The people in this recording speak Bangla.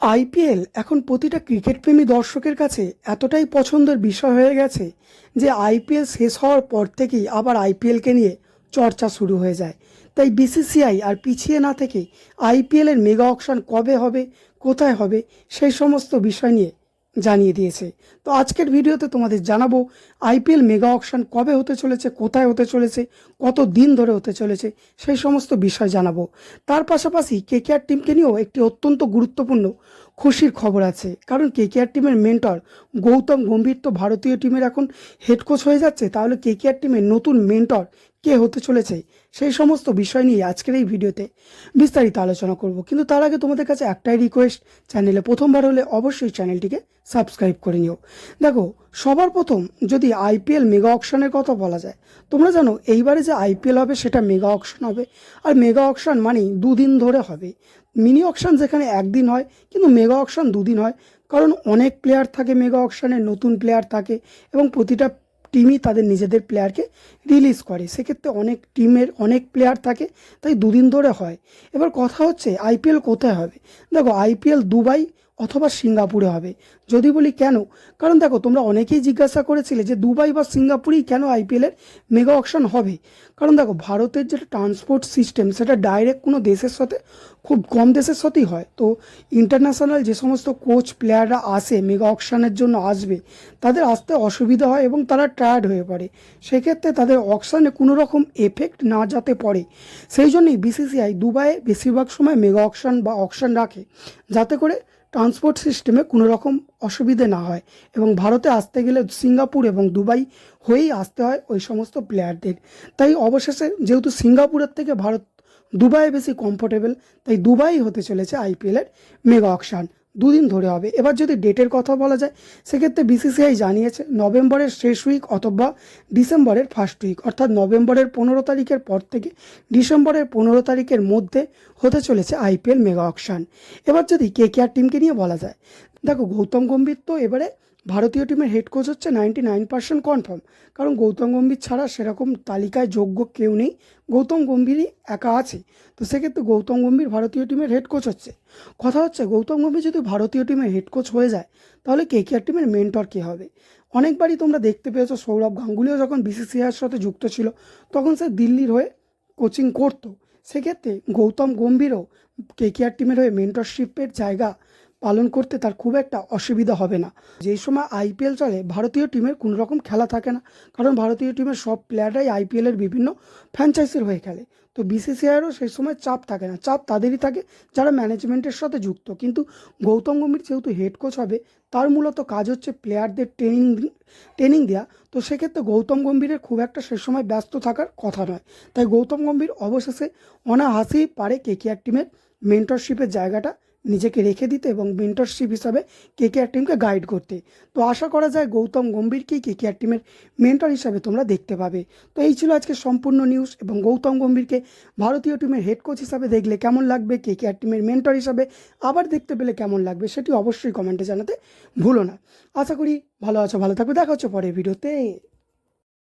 আইপিএল এখন প্রতিটা ক্রিকেটপ্রেমী দর্শকের কাছে এতটাই পছন্দের বিষয় হয়ে গেছে যে আইপিএল শেষ হওয়ার পর থেকেই আবার আইপিএলকে নিয়ে চর্চা শুরু হয়ে যায়। তাই বিসিসিআই আর পিছিয়ে না থেকে আইপিএলের মেগা অকশন কবে হবে, কোথায় হবে, সেই সমস্ত বিষয় নিয়ে জানিয়ে দিয়েছে। তো আজকের ভিডিওতে তোমাদের জানাব, আইপিএল মেগা অকশন কবে হতে চলেছে, কোথায় হতে চলেছে, কত দিন ধরে হতে চলেছে, সেই সমস্ত বিষয় জানাব। তার পাশাপাশি কেকেআর টিমকে নিয়েও একটি অত্যন্ত গুরুত্বপূর্ণ খুশির খবর আছে। কারণ কেকেআর টিমের মেন্টর গৌতম গম্ভীর তো ভারতীয় টিমের এখন হেড কোচ হয়ে যাচ্ছে, তাহলে কেকেআর টিমের নতুন মেন্টর কে হতে চলেছে, সেই সমস্ত বিষয় নিয়ে আজকের এই ভিডিওতে বিস্তারিত আলোচনা করব। কিন্তু তার আগে তোমাদের কাছে একটাই রিকোয়েস্ট চ্যানেলে প্রথমবার হলে অবশ্যই চ্যানেলটিকে সাবস্ক্রাইব করে নিও। দেখো, সবার প্রথম যদি আইপিএল মেগা অকশনের কথা বলা যায়, তোমরা জানো এইবারে যে আইপিএল হবে সেটা মেগা অকশন হবে। আর মেগা অকশন মানেই দুদিন ধরে হবে। মিনি অকশন যেখানে একদিন হয়, কিন্তু মেগা অকশন দুদিন হয়। কারণ অনেক প্লেয়ার থাকে মেগা অকশনে নতুন প্লেয়ার থাকে এবং প্রতিটা টিমই তাদের নিজেদের প্লেয়ারকে রিলিজ করে। সেক্ষেত্রে অনেক টিমের অনেক প্লেয়ার থাকে, তাই দুদিন ধরে হয়। এবার কথা হচ্ছে আইপিএল কোথায় হবে? দেখো আইপিএল দুবাই অথবা সিঙ্গাপুরে হবে। যদি বলি কেন? কারণ দেখো, তোমরা অনেকেই জিজ্ঞাসা করেছিলে যে দুবাই বা সিঙ্গাপুরেই কেন আইপিএলের মেগা অকশন হবে? কারণ দেখো, ভারতের যেটা ট্রান্সপোর্ট সিস্টেম সেটা ডাইরেক্ট কোনো দেশের সাথে, খুব কম দেশের সাথেই হয়। তো ইন্টারন্যাশনাল যে সমস্ত কোচ প্লেয়াররা আসে, মেগা অকশনের জন্য আসবে, তাদের আসতে অসুবিধা হয় এবং তারা টায়ার্ড হয়ে পড়ে। সেক্ষেত্রে তাদের অকশনে কোনো রকম এফেক্ট না যাতে পড়ে। সেই জন্যই বিসিসিআই দুবাইয়ে বেশিরভাগ সময় মেগা অকশন বা অকশন রাখে। যাতে করে ট্রান্সপোর্ট সিস্টেমে কোনো রকম অসুবিধে না হয় এবং ভারতে আসতে গেলে সিঙ্গাপুর এবং দুবাই হয়েই আসতে হয় ওই সমস্ত প্লেয়ারদের। তাই অবশেষে যেহেতু সিঙ্গাপুরের থেকে ভারত দুবাই বেশি কমফোর্টেবল তাই দুবাই হতে চলেছে আইপিএলের মেগা অকশান দুদিন ধরে হবে। এবার যদি ডেটের কথা বলা যায়, সেক্ষেত্রে বিসিসিআই জানিয়েছে, নভেম্বরের শেষ উইক অথবা ডিসেম্বরের ফার্স্ট উইক অর্থাৎ নভেম্বরের পনেরো তারিখের পর থেকে ডিসেম্বরের পনেরো তারিখের মধ্যে হতে চলেছে আইপিএল মেগা অকশান এবার যদি কে কে আর টিমকে নিয়ে বলা যায় দেখো, গৌতম গম্ভীর তো এবারে ভারতীয় টিমের হেড কোচ হচ্ছে নাইনটি নাইন পার্সেন্ট কনফার্ম কারণ গৌতম গম্ভীর ছাড়া সেরকম তালিকায় যোগ্য কেউ নেই। গৌতম গম্ভীরই একা আছে। তো সেক্ষেত্রে গৌতম গম্ভীর ভারতীয় টিমের হেড কোচ হচ্ছে। কথা হচ্ছে, গৌতম গম্ভীর যদি ভারতীয় টিমের হেড কোচ হয়ে যায়, তাহলে কে কে আর টিমের মেন্টর কে হবে? অনেকবারই তোমরা দেখতে পেয়েছ, সৌরভ গাঙ্গুলিও যখন বিসিসিআইয়ের সাথে যুক্ত ছিল, তখন সে দিল্লির হয়ে কোচিং করতো। সেক্ষেত্রে গৌতম গম্ভীরও কে কে আর টিমের হয়ে মেন্টরশিপের জায়গা পালন করতে তার খুব একটা অসুবিধা হবে না। যেই সময় আইপিএল চলে, ভারতীয় টিমের কোনো রকম খেলা থাকে না। কারণ ভারতীয় টিমের সব প্লেয়াররাই আইপিএলের বিভিন্ন ফ্র্যাঞ্চাইজির হয়ে খেলে। তো বিসিসিআইয়েরও সেই সময় চাপ থাকে না। চাপ তাদেরই থাকে যারা ম্যানেজমেন্টের সাথে যুক্ত। কিন্তু গৌতম গম্ভীর যেহেতু হেড কোচ হবে, তার মূলত কাজ হচ্ছে প্লেয়ারদের ট্রেনিং ট্রেনিং দেওয়া তো সেক্ষেত্রে গৌতম গম্ভীরের খুব একটা সে সময় ব্যস্ত থাকার কথা নয়। তাই গৌতম গম্ভীর অবশেষে অনাহাসেই পারে কেকেআর টিমের মেন্টরশিপের জায়গাটা নিজেকে রেখে দিতে এবং মেন্টরশিপ হিসাবে কেকেআর টিমকে গাইড করতে। তো আশা করা যায় গৌতম গম্ভীরকেই কেকেআর টিমের মেন্টর হিসাবে তোমরা দেখতে পাবে। তো এই ছিল আজকে সম্পূর্ণ নিউজ এবং গৌতম গম্ভীরকে ভারতীয় টিমের হেড কোচ হিসাবে দেখলে কেমন লাগবে কেকেআর টিমের মেন্টর হিসাবে আবার দেখতে পেলে কেমন লাগবে সেটি অবশ্যই কমেন্টে জানাতে ভুলো না। আশা করি ভালো আছো, ভালো থাকবে। দেখা হচ্ছে পরের ভিডিওতে